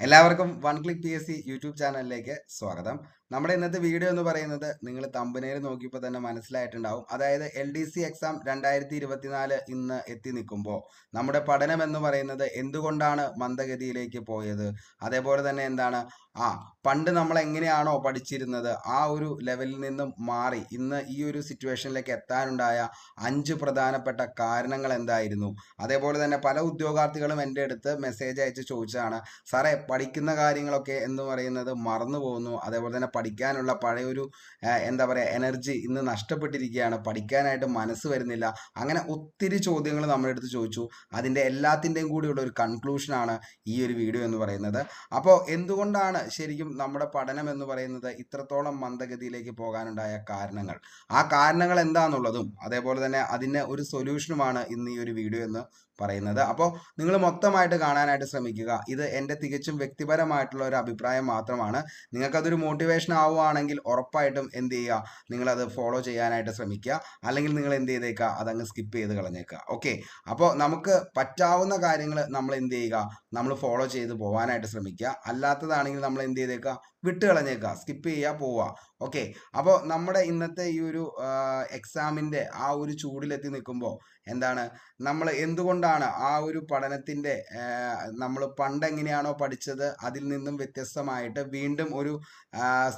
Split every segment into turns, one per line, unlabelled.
എല്ലാവർക്കും One Click P S C YouTube ചാനലിലേക്ക് സ്വാഗതം. നമ്മുടെ ഇന്നത്തെ വീഡിയോ എന്ന് പറയുന്നത് നിങ്ങൾ തമ്പനയിൽ നോക്കിയപ്പോൾ തന്നെ മനസ്സിലായിട്ടുണ്ടാവും. അതായത് എൽ ഡി സി എക്സാം രണ്ടായിരത്തി ഇരുപത്തിനാല് ഇന്ന് എത്തി നിൽക്കുമ്പോൾ നമ്മുടെ പഠനം എന്ന് പറയുന്നത് എന്തുകൊണ്ടാണ് മന്ദഗതിയിലേക്ക് പോയത്? അതേപോലെ തന്നെ എന്താണ്? ആ പണ്ട് നമ്മൾ എങ്ങനെയാണോ പഠിച്ചിരുന്നത് ആ ഒരു ലെവലിൽ നിന്നും മാറി ഇന്ന് ഈ ഒരു സിറ്റുവേഷനിലേക്ക് എത്താനുണ്ടായ അഞ്ച് പ്രധാനപ്പെട്ട കാരണങ്ങൾ എന്തായിരുന്നു? അതേപോലെ തന്നെ പല ഉദ്യോഗാർത്ഥികളും എന്റെ അടുത്ത് മെസ്സേജ് അയച്ച് ചോദിച്ചതാണ് സാറേ പഠിക്കുന്ന കാര്യങ്ങളൊക്കെ എന്ന് പറയുന്നത് മറന്നു പോകുന്നു അതേപോലെ തന്നെ പഠിക്കാനുള്ള പഴയൊരു എന്താ പറയുക എനർജി ഇന്ന് നഷ്ടപ്പെട്ടിരിക്കുകയാണ്. പഠിക്കാനായിട്ട് മനസ്സ് വരുന്നില്ല. അങ്ങനെ ഒത്തിരി ചോദ്യങ്ങൾ നമ്മുടെ അടുത്ത് ചോദിച്ചു. അതിന്റെ എല്ലാത്തിന്റെയും കൂടിയുള്ള ഒരു കൺക്ലൂഷനാണ് ഈ ഒരു വീഡിയോ എന്ന് പറയുന്നത്. അപ്പോൾ എന്തുകൊണ്ടാണ് ശരിക്കും നമ്മുടെ പഠനം എന്ന് പറയുന്നത് ഇത്രത്തോളം മന്ദഗതിയിലേക്ക് പോകാനുണ്ടായ കാരണങ്ങൾ? ആ കാരണങ്ങൾ എന്താണെന്നുള്ളതും അതേപോലെ തന്നെ അതിന് ഒരു സൊല്യൂഷനുമാണ് ഇന്ന് ഈ ഒരു വീഡിയോ എന്ന് പറയുന്നത്. അപ്പോൾ നിങ്ങൾ മൊത്തമായിട്ട് കാണാനായിട്ട് ശ്രമിക്കുക. ഇത് എന്റെ തികച്ചും വ്യക്തിപരമായിട്ടുള്ള ഒരു അഭിപ്രായം മാത്രമാണ്. നിങ്ങൾക്കതൊരു മോട്ടിവേഷൻ ആവുകയാണെങ്കിൽ ഉറപ്പായിട്ടും എന്ത് ചെയ്യുക? നിങ്ങളത് ഫോളോ ചെയ്യാനായിട്ട് ശ്രമിക്കുക. അല്ലെങ്കിൽ നിങ്ങൾ എന്ത് ചെയ്തേക്കുക? അതങ്ങ് സ്കിപ്പ് ചെയ്ത് കളഞ്ഞേക്കുക. ഓക്കെ അപ്പോൾ നമുക്ക് പറ്റാവുന്ന കാര്യങ്ങൾ നമ്മൾ എന്ത് ചെയ്യുക? നമ്മൾ ഫോളോ ചെയ്ത് പോകാനായിട്ട് ശ്രമിക്കുക. അല്ലാത്തതാണെങ്കിൽ നമ്മൾ എന്ത് ചെയ്തേക്കുക? വിട്ട് കളഞ്ഞേക്കുക. സ്കിപ്പ് ചെയ്യുക പോവുക. ഓക്കെ അപ്പോൾ നമ്മുടെ ഇന്നത്തെ ഈ ഒരു എക്സാമിന്റെ ആ ഒരു ചൂടിലെത്തി നിൽക്കുമ്പോൾ എന്താണ്? നമ്മൾ എന്തുകൊണ്ടാണ് ആ ഒരു പഠനത്തിന്റെ നമ്മൾ പണ്ട് എങ്ങനെയാണോ പഠിച്ചത് അതിൽ നിന്നും വ്യത്യസ്തമായിട്ട് വീണ്ടും ഒരു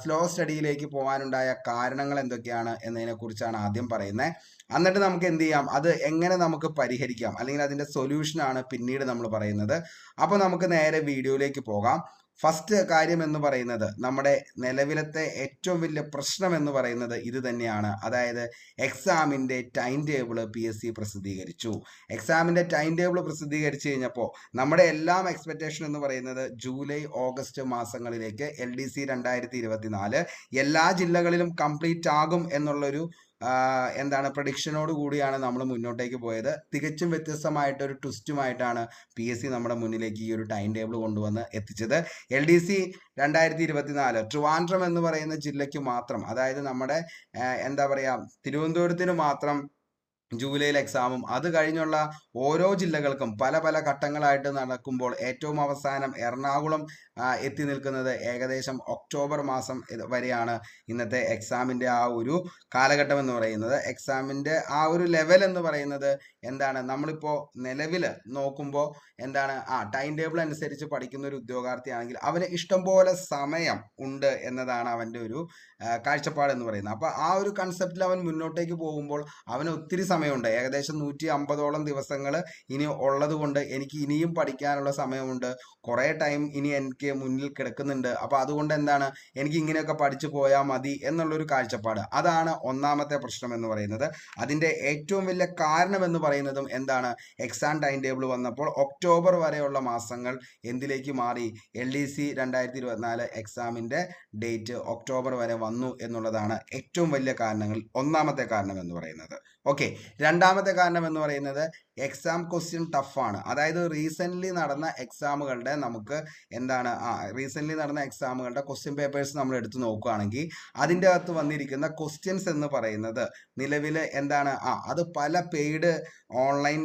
സ്ലോ സ്റ്റഡിയിലേക്ക് പോകാനുണ്ടായ കാരണങ്ങൾ എന്തൊക്കെയാണ് എന്നതിനെക്കുറിച്ചാണ് ആദ്യം പറയുന്നത്. എന്നിട്ട് നമുക്ക് എന്ത് ചെയ്യാം? അത് എങ്ങനെ നമുക്ക് പരിഹരിക്കാം? അല്ലെങ്കിൽ അതിന്റെ സൊല്യൂഷനാണ് പിന്നീട് നമ്മൾ പറയുന്നത്. അപ്പോൾ നമുക്ക് നേരെ വീഡിയോയിലേക്ക് പോകാം. ഫസ്റ്റ് കാര്യം എന്ന് പറയുന്നത് നമ്മുടെ നിലവിലത്തെ ഏറ്റവും വലിയ പ്രശ്നം എന്ന് പറയുന്നത് ഇത് തന്നെയാണ്. അതായത് എക്സാമിന്റെ time table P S C പ്രസിദ്ധീകരിച്ചു. എക്സാമിന്റെ ടൈം ടേബിൾ പ്രസിദ്ധീകരിച്ചു കഴിഞ്ഞപ്പോൾ നമ്മുടെ എല്ലാം എക്സ്പെക്റ്റേഷൻ എന്ന് പറയുന്നത് ജൂലൈ ഓഗസ്റ്റ് മാസങ്ങളിലേക്ക് എൽ ഡി സി രണ്ടായിരത്തി ഇരുപത്തിനാല് എല്ലാ ജില്ലകളിലും കംപ്ലീറ്റ് ആകും എന്നുള്ളൊരു എന്താണ് പ്രഡിക്ഷനോട് കൂടിയാണ് നമ്മൾ മുന്നോട്ടേക്ക് പോയത്. തികച്ചും വ്യത്യസ്തമായിട്ട് ഒരു ട്വിസ്റ്റുമായിട്ടാണ് പി എസ് സി നമ്മുടെ മുന്നിലേക്ക് ഈ ഒരു ടൈം ടേബിൾ കൊണ്ടുവന്ന് എത്തിച്ചത്. എൽ ഡി സി രണ്ടായിരത്തി ഇരുപത്തിനാല് ട്രിവാൻഡ്രം എന്ന് പറയുന്ന ജില്ലയ്ക്ക് മാത്രം അതായത് നമ്മുടെ എന്താ പറയുക തിരുവനന്തപുരത്തിന് മാത്രം ജൂലൈയിൽ എക്സാമും അത് കഴിഞ്ഞുള്ള ഓരോ ജില്ലകൾക്കും പല പല ഘട്ടങ്ങളായിട്ട് നടക്കുമ്പോൾ ഏറ്റവും അവസാനം എറണാകുളം എത്തി നിൽക്കുന്നത് ഏകദേശം ഒക്ടോബർ മാസം വരെയാണ് ഇന്നത്തെ എക്സാമിന്റെ ആ ഒരു കാലഘട്ടം എന്ന് പറയുന്നത്. എക്സാമിന്റെ ആ ഒരു ലെവൽ എന്ന് പറയുന്നത് എന്താണ്? നമ്മളിപ്പോൾ നിലവിൽ നോക്കുമ്പോൾ എന്താണ്? ആ ടൈം ടേബിൾ അനുസരിച്ച് പഠിക്കുന്ന ഒരു ഉദ്യോഗാർത്ഥിയാണെങ്കിൽ അവന് ഇഷ്ടംപോലെ സമയം ഉണ്ട് എന്നതാണ് അവന്റെ ഒരു കാഴ്ചപ്പാട് എന്ന് പറയുന്നത്. അപ്പോൾ ആ ഒരു കൺസെപ്റ്റിൽ അവൻ മുന്നോട്ടേക്ക് പോകുമ്പോൾ അവന് ഒത്തിരി സമയമുണ്ട്. ഏകദേശം നൂറ്റി അമ്പതോളം ദിവസങ്ങൾ ഇനി ഉള്ളത് കൊണ്ട് എനിക്ക് ഇനിയും പഠിക്കാനുള്ള സമയമുണ്ട്. കുറേ ടൈം ഇനി എനിക്ക് മുന്നിൽ കിടക്കുന്നുണ്ട്. അപ്പോൾ അതുകൊണ്ട് എന്താണ്? എനിക്ക് ഇങ്ങനെയൊക്കെ പഠിച്ചു പോയാൽ മതി എന്നുള്ളൊരു കാഴ്ചപ്പാട്. അതാണ് ഒന്നാമത്തെ പ്രശ്നം എന്ന് പറയുന്നത്. അതിന്റെ ഏറ്റവും വലിയ കാരണം എന്ന് പറയുന്നതും എന്താണ്? എക്സാം ടൈം ടേബിൾ വന്നപ്പോൾ ഒക്ടോബർ വരെയുള്ള മാസങ്ങൾ എന്തിലേക്ക് മാറി? എൽ ഡി സി രണ്ടായിരത്തി ഇരുപത്തിനാല് എക്സാമിന്റെ ഡേറ്റ് ഒക്ടോബർ വരെ വന്നു എന്നുള്ളതാണ് ഏറ്റവും വലിയ കാരണങ്ങൾ ഒന്നാമത്തെ കാരണം എന്ന് പറയുന്നത്. ഓക്കെ രണ്ടാമത്തെ കാരണം എന്ന് പറയുന്നത് എക്സാം ക്വസ്റ്റ്യൻ ടഫാണ് അതായത് റീസെന്റ്ലി നടന്ന എക്സാമുകളുടെ നമുക്ക് എന്താണ് ആ റീസെന്റ്ലി നടന്ന എക്സാമുകളുടെ ക്വസ്റ്റ്യൻ പേപ്പേഴ്സ് നമ്മൾ എടുത്തു നോക്കുകയാണെങ്കിൽ അതിന്റെ അകത്ത് വന്നിരിക്കുന്ന ക്വസ്റ്റ്യൻസ് എന്ന് പറയുന്നത് നിലവിൽ എന്താണ് ആ അത് പല പെയ്ഡ് ഓൺലൈൻ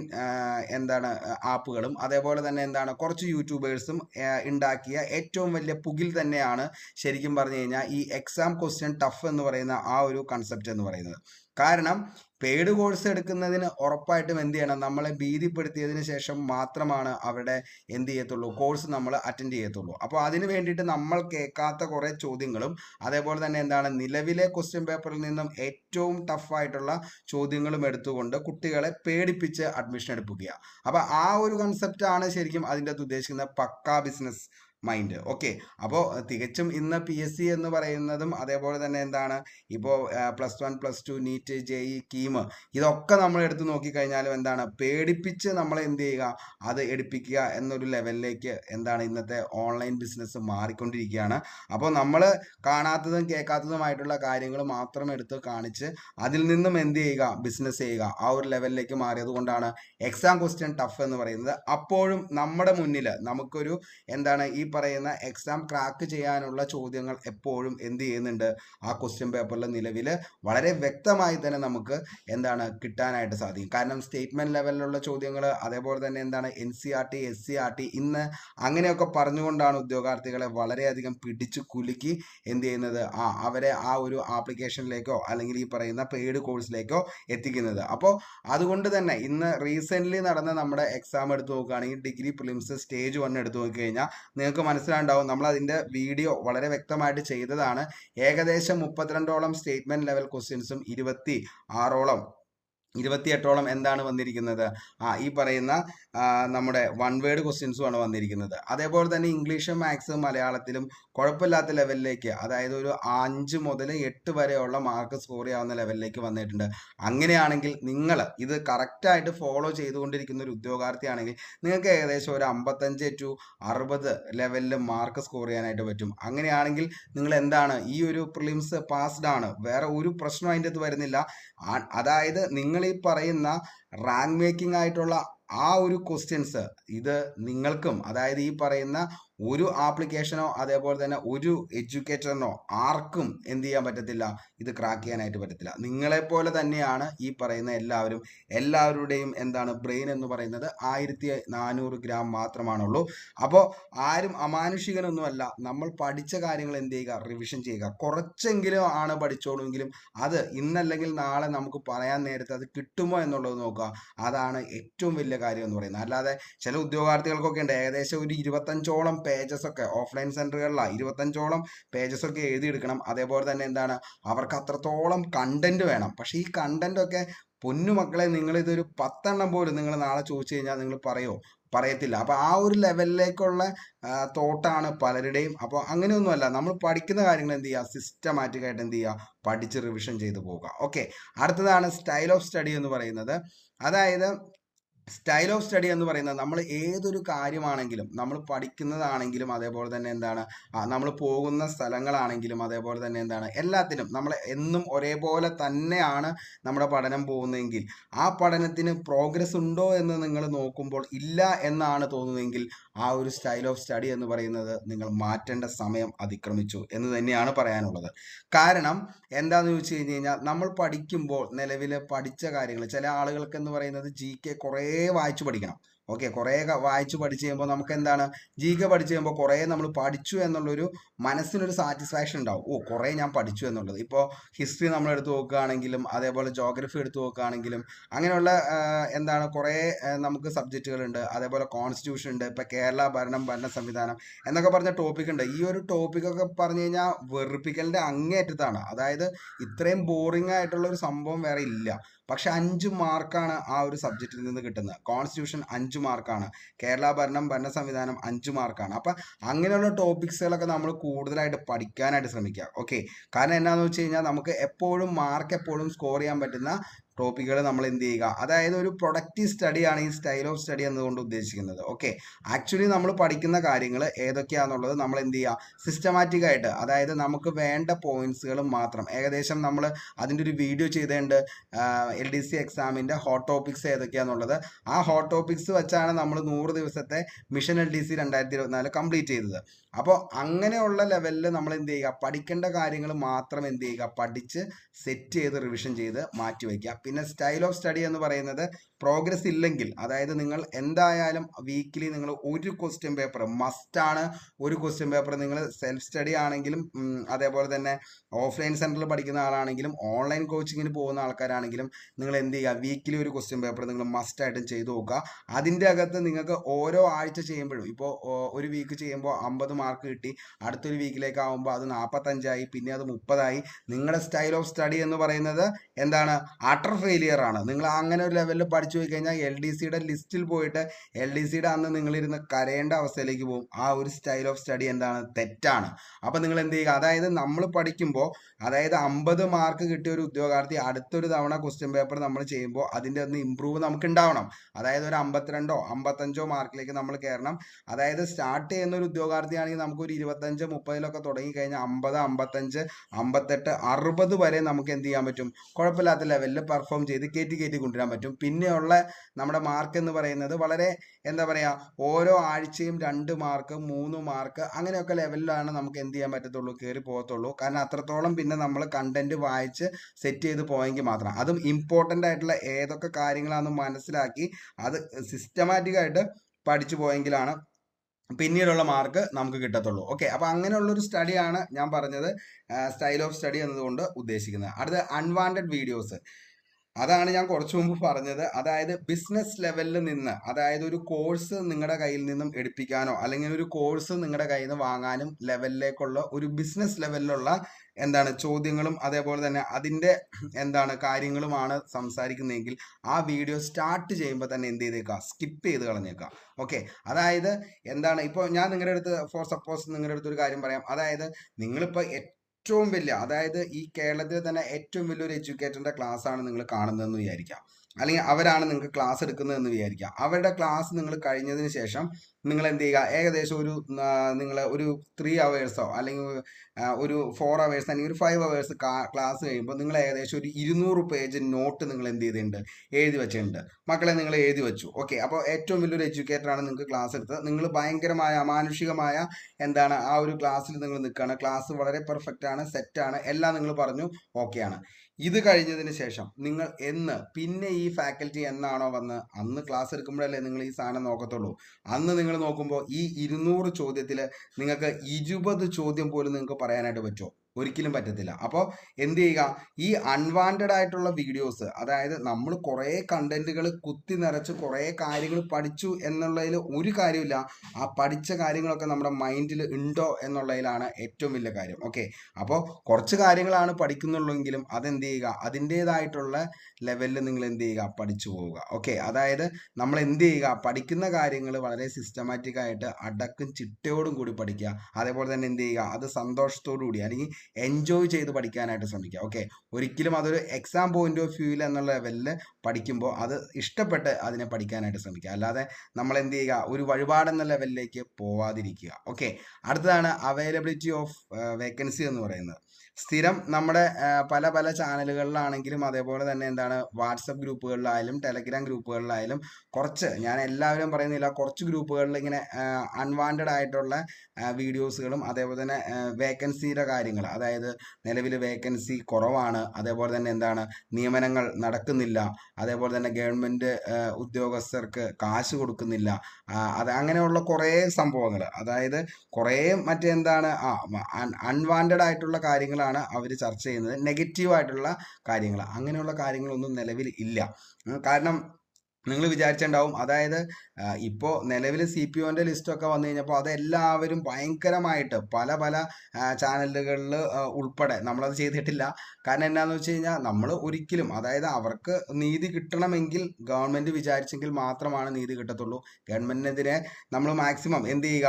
എന്താണ് ആപ്പുകളും അതേപോലെ തന്നെ എന്താണ് കുറച്ച് യൂട്യൂബേഴ്സും ഉണ്ടാക്കിയ ഏറ്റവും വലിയ പുകിൽ തന്നെയാണ് ശരിക്കും പറഞ്ഞു കഴിഞ്ഞാൽ ഈ എക്സാം ക്വസ്റ്റ്യൻ ടഫ് എന്ന് പറയുന്ന ആ ഒരു കൺസെപ്റ്റ് എന്ന് പറയുന്നത്. കാരണം പെയ്ഡ് കോഴ്സ് എടുക്കുന്നതിന് ഉറപ്പായിട്ടും എന്ത് ചെയ്യണം? നമ്മളെ ഭീതിപ്പെടുത്തിയതിന് ശേഷം മാത്രമാണ് അവിടെ എന്ത് ചെയ്യത്തുള്ളൂ? കോഴ്സ് നമ്മൾ അറ്റൻഡ് ചെയ്യത്തുള്ളൂ. അപ്പോൾ അതിന് വേണ്ടിയിട്ട് നമ്മൾ കേൾക്കാത്ത കുറേ ചോദ്യങ്ങളും അതേപോലെ തന്നെ എന്താണ് നിലവിലെ ക്വസ്റ്റ്യൻ പേപ്പറിൽ നിന്നും ഏറ്റവും ടഫായിട്ടുള്ള ചോദ്യങ്ങളും എടുത്തുകൊണ്ട് കുട്ടികളെ പേടിപ്പിച്ച് അഡ്മിഷൻ എടുപ്പിക്കുക. അപ്പോൾ ആ ഒരു കൺസെപ്റ്റാണ് ശരിക്കും അതിന്റെ അകത്ത് ഉദ്ദേശിക്കുന്നത്. പക്കാ ബിസിനസ് മൈൻഡ് ഓക്കെ അപ്പോൾ തികച്ചും ഇന്ന് പി എസ് സി എന്ന് പറയുന്നതും അതേപോലെ തന്നെ എന്താണ്? ഇപ്പോൾ plus one plus two NEET JEE KEAM ഇതൊക്കെ നമ്മൾ എടുത്ത് നോക്കിക്കഴിഞ്ഞാലും എന്താണ്? പേടിപ്പിച്ച് നമ്മൾ എന്ത് ചെയ്യുക? അത് എടുപ്പിക്കുക എന്നൊരു ലെവലിലേക്ക് എന്താണ്? ഇന്നത്തെ ഓൺലൈൻ ബിസിനസ് മാറിക്കൊണ്ടിരിക്കുകയാണ്. അപ്പോൾ നമ്മൾ കാണാത്തതും കേൾക്കാത്തതുമായിട്ടുള്ള കാര്യങ്ങൾ മാത്രം എടുത്ത് കാണിച്ച് അതിൽ നിന്നും എന്ത് ചെയ്യുക? ബിസിനസ് ചെയ്യുക. ആ ഒരു ലെവലിലേക്ക് മാറിയത് കൊണ്ടാണ് എക്സാം ക്വസ്റ്റ്യൻ ടഫ് എന്ന് പറയുന്നത്. അപ്പോഴും നമ്മുടെ മുന്നിൽ നമുക്കൊരു എന്താണ്? ഈ പറയുന്ന എക്സാം ക്രാക്ക് ചെയ്യാനുള്ള ചോദ്യങ്ങൾ എപ്പോഴും എന്ത് ചെയ്യുന്നുണ്ട്? ആ ക്വസ്റ്റ്യൻ പേപ്പറിൽ നിലവിൽ വളരെ വ്യക്തമായി തന്നെ നമുക്ക് എന്താണ് കിട്ടാനായിട്ട് സാധിക്കും. കാരണം സ്റ്റേറ്റ്മെന്റ് ലെവലിലുള്ള ചോദ്യങ്ങൾ അതേപോലെ തന്നെ എന്താണ് N C R T S C R T ഇന്ന് അങ്ങനെയൊക്കെ പറഞ്ഞുകൊണ്ടാണ് ഉദ്യോഗാർത്ഥികളെ വളരെയധികം പിടിച്ചു കുലുക്കി എന്ത് ചെയ്യുന്നത്? ആ അവരെ ആ ഒരു ആപ്ലിക്കേഷനിലേക്കോ അല്ലെങ്കിൽ ഈ പറയുന്ന പെയ്ഡ് കോഴ്സിലേക്കോ എത്തിക്കുന്നത്. അപ്പോൾ അതുകൊണ്ട് തന്നെ ഇന്ന് റീസെന്റ്ലി നടന്ന നമ്മുടെ എക്സാം എടുത്ത് നോക്കുകയാണെങ്കിൽ ഡിഗ്രി പ്രിലിംസ് സ്റ്റേജ് വൺ എടുത്ത് നോക്കിക്കഴിഞ്ഞാൽ നിങ്ങൾക്ക് മനസ്സിലാണ്ടാവും. നമ്മൾ അതിന്റെ വീഡിയോ വളരെ വ്യക്തമായിട്ട് ചെയ്തതാണ്. ഏകദേശം മുപ്പത്തിരണ്ടോളം സ്റ്റേറ്റ്മെന്റ് ലെവൽ ക്വസ്റ്റ്യൻസും ഇരുപത്തി ആറോളം ഇരുപത്തിയെട്ടോളം എന്താണ് വന്നിരിക്കുന്നത്? ആ ഈ പറയുന്ന നമ്മുടെ വൺ വേർഡ് ക്വസ്റ്റ്യൻസുമാണ് വന്നിരിക്കുന്നത്. അതേപോലെ തന്നെ ഇംഗ്ലീഷും മാത്സും മലയാളത്തിലും കുഴപ്പമില്ലാത്ത ലെവലിലേക്ക് അതായത് ഒരു അഞ്ച് മുതൽ എട്ട് വരെയുള്ള മാർക്ക് സ്കോർ ചെയ്യാവുന്ന ലെവലിലേക്ക് വന്നിട്ടുണ്ട്. അങ്ങനെയാണെങ്കിൽ നിങ്ങൾ ഇത് കറക്റ്റായിട്ട് ഫോളോ ചെയ്തുകൊണ്ടിരിക്കുന്ന ഒരു ഉദ്യോഗാർത്ഥിയാണെങ്കിൽ നിങ്ങൾക്ക് ഏകദേശം ഒരു അമ്പത്തഞ്ച് ടു അറുപത് ലെവലിൽ മാർക്ക് സ്കോർ ചെയ്യാനായിട്ട് പറ്റും. അങ്ങനെയാണെങ്കിൽ നിങ്ങൾ എന്താണ് ഈ ഒരു പ്രിലിംസ് പാസ്ഡ് ആണ്. വേറെ ഒരു പ്രശ്നം അതിന്റെ അത് വരുന്നില്ല. അതായത് നിങ്ങൾ ഈ പറയുന്ന റാങ്ക് മേക്കിംഗ് ആയിട്ടുള്ള ആ ഒരു ക്വസ്റ്റ്യൻസ് ഇത് നിങ്ങൾക്കും അതായത് ഈ പറയുന്ന ഒരു ആപ്ലിക്കേഷനോ അതേപോലെ തന്നെ ഒരു എഡ്യൂക്കേറ്ററിനോ ആർക്കും എന്ത് ചെയ്യാൻ പറ്റത്തില്ല. ഇത് ക്രാക്ക് ചെയ്യാനായിട്ട് പറ്റത്തില്ല. നിങ്ങളെപ്പോലെ തന്നെയാണ് ഈ പറയുന്ന എല്ലാവരും. എല്ലാവരുടെയും എന്താണ് ബ്രെയിൻ എന്ന് പറയുന്നത് ആയിരത്തി നാനൂറ് ഗ്രാം മാത്രമാണുള്ളൂ. അപ്പോൾ ആരും അമാനുഷികനൊന്നുമല്ല. നമ്മൾ പഠിച്ച കാര്യങ്ങൾ എന്ത് ചെയ്യുക? റിവിഷൻ ചെയ്യുക. കുറച്ചെങ്കിലും ആണ് പഠിച്ചോളൂങ്കിലും അത് ഇന്നല്ലെങ്കിൽ നാളെ നമുക്ക് പറയാൻ നേരത്തെ അത് കിട്ടുമോ എന്നുള്ളത് നോക്കുക. അതാണ് ഏറ്റവും വലിയ കാര്യം എന്ന് പറയുന്നത്. അല്ലാതെ ചില ഉദ്യോഗാർത്ഥികൾക്കൊക്കെ ഉണ്ട്. ഏകദേശം ഒരു ഇരുപത്തഞ്ചോളം പേജസ് ഒക്കെ ഓഫ്ലൈൻ സെന്ററുകളിലാണ് ഇരുപത്തഞ്ചോളം പേജസ് ഒക്കെ എഴുതിയെടുക്കണം. അതേപോലെ തന്നെ എന്താണ്? അവർക്ക് അത്രത്തോളം കണ്ടന്റ് വേണം. പക്ഷേ ഈ കണ്ടന്റ് ഒക്കെ പൊന്നു മക്കളെ നിങ്ങൾ ഇതൊരു പത്തെണ്ണം പോലും നിങ്ങൾ നാളെ ചോദിച്ചു കഴിഞ്ഞാൽ നിങ്ങൾ പറയോ? പറയത്തില്ല. അപ്പോൾ ആ ഒരു ലെവലിലേക്കുള്ള തോട്ടാണ് പലരുടെയും. അപ്പോൾ അങ്ങനെയൊന്നുമല്ല. നമ്മൾ പഠിക്കുന്ന കാര്യങ്ങൾ എന്ത് ചെയ്യുക? സിസ്റ്റമാറ്റിക് ആയിട്ട് എന്ത് ചെയ്യുക? പഠിച്ച് റിവിഷൻ ചെയ്തു പോവുക. ഓക്കെ അടുത്തതാണ് സ്റ്റൈൽ ഓഫ് സ്റ്റഡി എന്ന് പറയുന്നത്. അതായത് സ്റ്റൈൽ ഓഫ് സ്റ്റഡി എന്ന് പറയുന്നത് നമ്മൾ ഏതൊരു കാര്യമാണെങ്കിലും നമ്മൾ പഠിക്കുന്നതാണെങ്കിലും അതേപോലെ തന്നെ എന്താണ് നമ്മൾ പോകുന്ന സ്ഥലങ്ങളാണെങ്കിലും അതേപോലെ തന്നെ എന്താണ് എല്ലാത്തിനും നമ്മൾ എന്നും ഒരേപോലെ തന്നെയാണ് നമ്മുടെ പഠനം പോകുന്നതെങ്കിൽ ആ പഠനത്തിന് പ്രോഗ്രസ് ഉണ്ടോ എന്ന് നിങ്ങൾ നോക്കുമ്പോൾ ഇല്ല എന്നാണ് തോന്നുന്നതെങ്കിൽ ആ ഒരു സ്റ്റൈൽ ഓഫ് സ്റ്റഡി എന്ന് പറയുന്നത് നിങ്ങൾ മാറ്റേണ്ട സമയം അതിക്രമിച്ചു എന്ന് തന്നെയാണ് പറയാനുള്ളത്. കാരണം എന്താണെന്ന് ചോദിച്ചു കഴിഞ്ഞ് കഴിഞ്ഞാൽ നമ്മൾ പഠിക്കുമ്പോൾ നിലവിൽ പഠിച്ച കാര്യങ്ങൾ ചില ആളുകൾക്ക് എന്ന് പറയുന്നത് ജി കെ കുറേ വായിച്ചു പഠിക്കണം. ഓക്കെ കുറേ വായിച്ചു പഠിച്ചു കഴിയുമ്പോൾ നമുക്ക് എന്താണ് ജി പഠിച്ചു കഴിയുമ്പോൾ കുറേ നമ്മൾ പഠിച്ചു എന്നുള്ളൊരു മനസ്സിനൊരു സാറ്റിസ്ഫാക്ഷൻ ഉണ്ടാവും. ഓ കുറേ ഞാൻ പഠിച്ചു എന്നുള്ളത്. ഇപ്പോൾ ഹിസ്റ്ററി നമ്മൾ എടുത്തു നോക്കുകയാണെങ്കിലും അതേപോലെ ജോഗ്രഫി എടുത്തു നോക്കുകയാണെങ്കിലും അങ്ങനെയുള്ള എന്താണ് കുറേ നമുക്ക് സബ്ജക്റ്റുകളുണ്ട് അതേപോലെ കോൺസ്റ്റിറ്റ്യൂഷൻ ഉണ്ട്. ഇപ്പോൾ കേരള ഭരണം ഭരണ സംവിധാനം എന്നൊക്കെ പറഞ്ഞ ടോപ്പിക് ഉണ്ട്. ഈ ഒരു ടോപ്പിക്കൊക്കെ പറഞ്ഞു കഴിഞ്ഞാൽ വെറുപ്പിക്കലിന്റെ അങ്ങേയറ്റത്താണ്. അതായത് ഇത്രയും ബോറിംഗ് ആയിട്ടുള്ള ഒരു സംഭവം വേറെ ഇല്ല. പക്ഷെ അഞ്ച് മാർക്കാണ് ആ ഒരു സബ്ജക്റ്റിൽ നിന്ന് കിട്ടുന്നത്. കോൺസ്റ്റിറ്റ്യൂഷൻ അഞ്ച് മാർക്കാണ്. കേരള ഭരണം ഭരണ സംവിധാനം അഞ്ച് മാർക്കാണ്. അപ്പം അങ്ങനെയുള്ള ടോപ്പിക്സുകളൊക്കെ നമ്മൾ കൂടുതലായിട്ട് പഠിക്കാനായിട്ട് ശ്രമിക്കുക. ഓക്കെ കാരണം എന്നാന്ന് വെച്ച് കഴിഞ്ഞാൽ നമുക്ക് എപ്പോഴും മാർക്ക് എപ്പോഴും സ്കോർ ചെയ്യാൻ പറ്റുന്ന ടോപ്പിക്കുകൾ നമ്മൾ എന്ത് ചെയ്യുക? അതായത് ഒരു പ്രൊഡക്റ്റീവ് സ്റ്റഡിയാണ് ഈ സ്റ്റൈൽ ഓഫ് സ്റ്റഡി എന്നതുകൊണ്ട് ഉദ്ദേശിക്കുന്നത്. ഓക്കെ ആക്ച്വലി നമ്മൾ പഠിക്കുന്ന കാര്യങ്ങൾ ഏതൊക്കെയാണെന്നുള്ളത് നമ്മൾ എന്ത് ചെയ്യുക? സിസ്റ്റമാറ്റിക് ആയിട്ട് അതായത് നമുക്ക് വേണ്ട പോയിന്റ്സുകൾ മാത്രം. ഏകദേശം നമ്മൾ അതിന്റെ ഒരു വീഡിയോ ചെയ്തേണ്ട. എൽ ഡി സി എക്സാമിന്റെ ഹോട്ട് ടോപ്പിക്സ് ഏതൊക്കെയാണെന്നുള്ളത് ആ ഹോട്ട് ടോപ്പിക്സ് വെച്ചാണ് നമ്മൾ നൂറ് ദിവസത്തെ മിഷൻ എൽ ഡി സി രണ്ടായിരത്തി ഇരുപത്തിനാല് കംപ്ലീറ്റ് ചെയ്തത്. അപ്പോൾ അങ്ങനെയുള്ള ലെവലിൽ നമ്മൾ എന്ത് ചെയ്യുക? പഠിക്കേണ്ട കാര്യങ്ങൾ മാത്രം എന്ത് ചെയ്യുക? പഠിച്ച് സെറ്റ് ചെയ്ത് റിവിഷൻ ചെയ്ത് മാറ്റി വയ്ക്കുക. പിന്നെ സ്റ്റൈൽ ഓഫ് സ്റ്റഡി എന്ന് പറയുന്നത് പ്രോഗ്രസ് ഇല്ലെങ്കിൽ അതായത് നിങ്ങൾ എന്തായാലും വീക്കിലി നിങ്ങൾ ഒരു ക്വസ്റ്റ്യൻ പേപ്പർ മസ്റ്റാണ് ഒരു ക്വസ്റ്റ്യൻ പേപ്പർ നിങ്ങൾ സെൽഫ് സ്റ്റഡി ആണെങ്കിലും അതേപോലെ തന്നെ ഓഫ്ലൈൻ സെന്ററിൽ പഠിക്കുന്ന ആളാണെങ്കിലും ഓൺലൈൻ കോച്ചിങ്ങിന് പോകുന്ന ആൾക്കാരാണെങ്കിലും നിങ്ങൾ എന്ത് ചെയ്യുക? വീക്കിലി ഒരു ക്വസ്റ്റ്യൻ പേപ്പർ നിങ്ങൾ മസ്റ്റായിട്ടും ചെയ്തു നോക്കുക. അതിന്റെ അകത്ത് നിങ്ങൾക്ക് ഓരോ ആഴ്ച ചെയ്യുമ്പോഴും ഇപ്പോൾ ഒരു വീക്ക് ചെയ്യുമ്പോൾ അമ്പത് മാർക്ക് കിട്ടി അടുത്തൊരു വീക്കിലേക്ക് ആകുമ്പോൾ അത് നാൽപ്പത്തഞ്ചായി പിന്നെ അത് മുപ്പതായി. നിങ്ങളുടെ സ്റ്റൈൽ ഓഫ് സ്റ്റഡി എന്ന് പറയുന്നത് എന്താണ്? അട്ടർ ഫെയിലിയർ ആണ്. നിങ്ങൾ അങ്ങനെ ഒരു ലെവലിൽ പഠിച്ചു പോയി കഴിഞ്ഞാൽ എൽ ഡി സിയുടെ ലിസ്റ്റിൽ പോയിട്ട് എൽ ഡി സിയുടെ അന്ന് നിങ്ങളിരുന്ന് കരയേണ്ട അവസ്ഥയിലേക്ക് പോകും. ആ ഒരു സ്റ്റൈൽ ഓഫ് സ്റ്റഡി എന്താണ്? തെറ്റാണ്. അപ്പം നിങ്ങൾ എന്ത് ചെയ്യുക? അതായത് നമ്മൾ പഠിക്കുമ്പോൾ അതായത് അമ്പത് മാർക്ക് കിട്ടിയ ഒരു ഉദ്യോഗാർത്ഥി അടുത്തൊരു തവണ ക്വസ്റ്റ്യൻ പേപ്പർ നമ്മൾ ചെയ്യുമ്പോൾ അതിന്റെ ഒന്ന് ഇമ്പ്രൂവ് നമുക്ക് ഉണ്ടാവണം. അതായത് ഒരു അമ്പത്തിരണ്ടോ അമ്പത്തഞ്ചോ മാർക്കിലേക്ക് നമ്മൾ കയറണം. അതായത് സ്റ്റാർട്ട് ചെയ്യുന്ന ഒരു ഉദ്യോഗാർത്ഥിയാണെങ്കിൽ നമുക്ക് ഒരു ഇരുപത്തഞ്ച് മുപ്പതിലൊക്കെ തുടങ്ങി കഴിഞ്ഞാൽ അമ്പത് അമ്പത്തഞ്ച് അമ്പത്തെട്ട് അറുപത് വരെ നമുക്ക് എന്ത് ചെയ്യാൻ പറ്റും? കുഴപ്പമില്ലാത്ത ലെവലിൽ പെർഫോം ചെയ്ത് കയറ്റി കയറ്റി കൊണ്ടുവരാൻ പറ്റും. പിന്നെയുള്ള ഇതിനുള്ള നമ്മുടെ മാർക്ക് എന്ന് പറയുന്നത് വളരെ എന്താ പറയുക ഓരോ ആഴ്ചയും രണ്ട് മാർക്ക് മൂന്ന് മാർക്ക് അങ്ങനെയൊക്കെ ലെവലിലാണ് നമുക്ക് എന്ത് ചെയ്യാൻ പറ്റത്തുള്ളൂ കയറി പോകത്തുള്ളൂ. കാരണം അത്രത്തോളം പിന്നെ നമ്മൾ കണ്ടന്റ് വായിച്ച് സെറ്റ് ചെയ്ത് പോയെങ്കിൽ മാത്രം. അതും ഇമ്പോർട്ടന്റ് ആയിട്ടുള്ള ഏതൊക്കെ കാര്യങ്ങളാണെന്ന് മനസ്സിലാക്കി അത് സിസ്റ്റമാറ്റിക് ആയിട്ട് പഠിച്ചു പോയെങ്കിലാണ് പിന്നീടുള്ള മാർക്ക് നമുക്ക് കിട്ടത്തുള്ളൂ. ഓക്കെ അപ്പോൾ അങ്ങനെയുള്ള ഒരു സ്റ്റഡിയാണ് ഞാൻ പറഞ്ഞത് സ്റ്റൈൽ ഓഫ് സ്റ്റഡി എന്നതുകൊണ്ട് ഉദ്ദേശിക്കുന്നത്. അടുത്ത അൺവാണ്ടഡ് വീഡിയോസ് അതാണ് ഞാൻ കുറച്ചു മുമ്പ് പറഞ്ഞത്. അതായത് ബിസിനസ് ലെവലിൽ നിന്ന് അതായത് ഒരു കോഴ്സ് നിങ്ങളുടെ കയ്യിൽ നിന്നും എടുപ്പിക്കാനോ അല്ലെങ്കിൽ ഒരു കോഴ്സ് നിങ്ങളുടെ കയ്യിൽ നിന്ന് വാങ്ങാനും ലെവലിലേക്കുള്ള ഒരു ബിസിനസ് ലെവലിലുള്ള എന്താണ് ചോദ്യങ്ങളും അതേപോലെ തന്നെ അതിന്റെ എന്താണ് കാര്യങ്ങളുമാണ് സംസാരിക്കുന്നതെങ്കിൽ ആ വീഡിയോ സ്റ്റാർട്ട് ചെയ്യുമ്പോൾ തന്നെ എന്ത് ചെയ്തേക്കുക സ്കിപ്പ് ചെയ്ത് കളഞ്ഞേക്കുക ഓക്കെ അതായത് എന്താണ് ഇപ്പോൾ ഞാൻ നിങ്ങളുടെ അടുത്ത് ഫോർ സപ്പോസ് നിങ്ങളുടെ അടുത്ത് ഒരു കാര്യം പറയാം. അതായത് നിങ്ങളിപ്പോൾ ഏറ്റവും വലിയ അതായത് ഈ കേരളത്തിൽ തന്നെ ഏറ്റവും വലിയൊരു എഡ്യൂക്കേറ്ററിന്റെ ക്ലാസ് ആണ് നിങ്ങൾ കാണുന്നതെന്ന് വിചാരിക്കാം. അല്ലെങ്കിൽ അവരാണ് നിങ്ങൾക്ക് ക്ലാസ് എടുക്കുന്നത് എന്ന് വിചാരിക്കാം അവരുടെ ക്ലാസ് നിങ്ങൾ കഴിഞ്ഞതിന് ശേഷം നിങ്ങൾ എന്ത് ചെയ്യുക? ഏകദേശം ഒരു നിങ്ങൾ ഒരു ത്രീ അവേഴ്സോ അല്ലെങ്കിൽ ഒരു ഫോർ അവേഴ്സ് അല്ലെങ്കിൽ ഒരു ഫൈവ് അവേഴ്സ് ക്ലാസ് കഴിയുമ്പോൾ നിങ്ങൾ ഏകദേശം ഒരു ഇരുന്നൂറ് പേജ് നോട്ട് നിങ്ങൾ എന്ത് ചെയ്തിട്ടുണ്ട്? എഴുതി വെച്ചിട്ടുണ്ട്. മക്കളെ നിങ്ങൾ എഴുതി വെച്ചു. ഓക്കെ അപ്പോൾ ഏറ്റവും വലിയൊരു എഡ്യൂക്കേറ്ററാണ് നിങ്ങൾക്ക് ക്ലാസ് എടുത്തത്. നിങ്ങൾ ഭയങ്കരമായ അമാനുഷികമായ എന്താണ് ആ ഒരു ക്ലാസ്സിൽ നിങ്ങൾ നിൽക്കുകയാണ്. ക്ലാസ് വളരെ പെർഫെക്റ്റ് ആണ് സെറ്റാണ് എല്ലാം നിങ്ങൾ പറഞ്ഞു ഓക്കെയാണ് ഇത് കഴിഞ്ഞതിന് ശേഷം നിങ്ങൾ എന്ന് പിന്നെ ഈ ഫാക്കൽറ്റി എന്നാണോ വന്ന് അന്ന് ക്ലാസ് എടുക്കുമ്പോഴല്ലേ നിങ്ങൾ ഈ സാധനം നോക്കത്തുള്ളൂ. അന്ന് നിങ്ങൾ നോക്കുമ്പോൾ ഈ ഇരുന്നൂറ് ചോദ്യത്തിൽ നിങ്ങൾക്ക് ഇരുപത് ചോദ്യം പോലും നിങ്ങൾക്ക് പറയാനായിട്ട് പറ്റുമോ ഒരിക്കലും പറ്റത്തില്ല. അപ്പോൾ എന്ത് ചെയ്യുക? ഈ അൺവാണ്ടഡ് ആയിട്ടുള്ള വീഡിയോസ് അതായത് നമ്മൾ കുറേ കണ്ടന്റുകൾ കുത്തി നിറച്ച് കുറേ കാര്യങ്ങൾ പഠിച്ചു എന്നുള്ളതിൽ ഒരു കാര്യമില്ല. ആ പഠിച്ച കാര്യങ്ങളൊക്കെ നമ്മുടെ മൈൻഡിൽ ഉണ്ടോ എന്നുള്ളതിലാണ് ഏറ്റവും വലിയ കാര്യം. ഓക്കെ അപ്പോൾ കുറച്ച് കാര്യങ്ങളാണ് പഠിക്കുന്നുള്ളെങ്കിലും അതെന്ത് ചെയ്യുക? അതിന്റേതായിട്ടുള്ള ലെവലിൽ നിങ്ങൾ എന്ത് ചെയ്യുക? പഠിച്ചു പോവുക. ഓക്കെ അതായത് നമ്മൾ എന്ത് ചെയ്യുക? പഠിക്കുന്ന കാര്യങ്ങൾ വളരെ സിസ്റ്റമാറ്റിക് ആയിട്ട് അടക്കും ചിട്ടയോടും കൂടി പഠിക്കുക. അതേപോലെ തന്നെ എന്ത് ചെയ്യുക? അത് സന്തോഷത്തോടു കൂടി അല്ലെങ്കിൽ എൻജോയ് ചെയ്ത് പഠിക്കാനായിട്ട് ശ്രമിക്കുക. ഓക്കെ ഒരിക്കലും അതൊരു എക്സാം പോയിന്റ് ഓഫ് വ്യൂവിൽ എന്നുള്ള ലെവലിൽ പഠിക്കുമ്പോൾ അത് ഇഷ്ടപ്പെട്ട് അതിനെ പഠിക്കാനായിട്ട് ശ്രമിക്കുക. അല്ലാതെ നമ്മൾ എന്ത് ചെയ്യുക? ഒരു വഴിപാടെന്ന ലെവലിലേക്ക് പോവാതിരിക്കുക. ഓക്കെ അടുത്തതാണ് അവൈലബിലിറ്റി ഓഫ് വേക്കൻസി എന്ന് പറയുന്നത്. സ്ഥിരം നമ്മുടെ പല പല ചാനലുകളിലാണെങ്കിലും അതേപോലെ തന്നെ എന്താണ് വാട്സപ്പ് ഗ്രൂപ്പുകളിലായാലും ടെലഗ്രാം ഗ്രൂപ്പുകളിലായാലും കുറച്ച് ഞാൻ എല്ലാവരും പറയുന്നില്ല കുറച്ച് ഗ്രൂപ്പുകളിൽ ഇങ്ങനെ അൺവാണ്ടഡ് ആയിട്ടുള്ള വീഡിയോസുകളും അതേപോലെ തന്നെ വേക്കൻസിയുടെ കാര്യങ്ങൾ അതായത് നിലവിൽ വേക്കൻസി കുറവാണ് അതേപോലെ തന്നെ എന്താണ് നിയമനങ്ങൾ നടക്കുന്നില്ല അതേപോലെ തന്നെ ഗവൺമെന്റ് ഉദ്യോഗസ്ഥർക്ക് കാശ് കൊടുക്കുന്നില്ല അത് അങ്ങനെയുള്ള കുറേ സംഭവങ്ങൾ അതായത് കുറേ ആ അൺവാണ്ടഡ് ആയിട്ടുള്ള കാര്യങ്ങളാണ് അവർ ചർച്ച ചെയ്യുന്നത്. നെഗറ്റീവായിട്ടുള്ള കാര്യങ്ങൾ. അങ്ങനെയുള്ള കാര്യങ്ങളൊന്നും നിലവിൽ ഇല്ല. കാരണം നിങ്ങൾ വിചാരിച്ചിട്ടുണ്ടാവും. അതായത് ഇപ്പോൾ നിലവിൽ സി പി ഒന്റെ ലിസ്റ്റൊക്കെ വന്നു കഴിഞ്ഞപ്പോൾ അതെല്ലാവരും ഭയങ്കരമായിട്ട് പല പല ചാനലുകളിൽ ഉൾപ്പെടെ നമ്മളത് ചെയ്തിട്ടില്ല. കാരണം എന്നാന്ന് വെച്ച് കഴിഞ്ഞാൽ നമ്മൾ ഒരിക്കലും അതായത് അവർക്ക് നീതി കിട്ടണമെങ്കിൽ ഗവൺമെന്റ് വിചാരിച്ചെങ്കിൽ മാത്രമാണ് നീതി കിട്ടത്തുള്ളൂ. ഗവൺമെന്റിനെതിരെ നമ്മൾ മാക്സിമം എന്ത് ചെയ്യുക?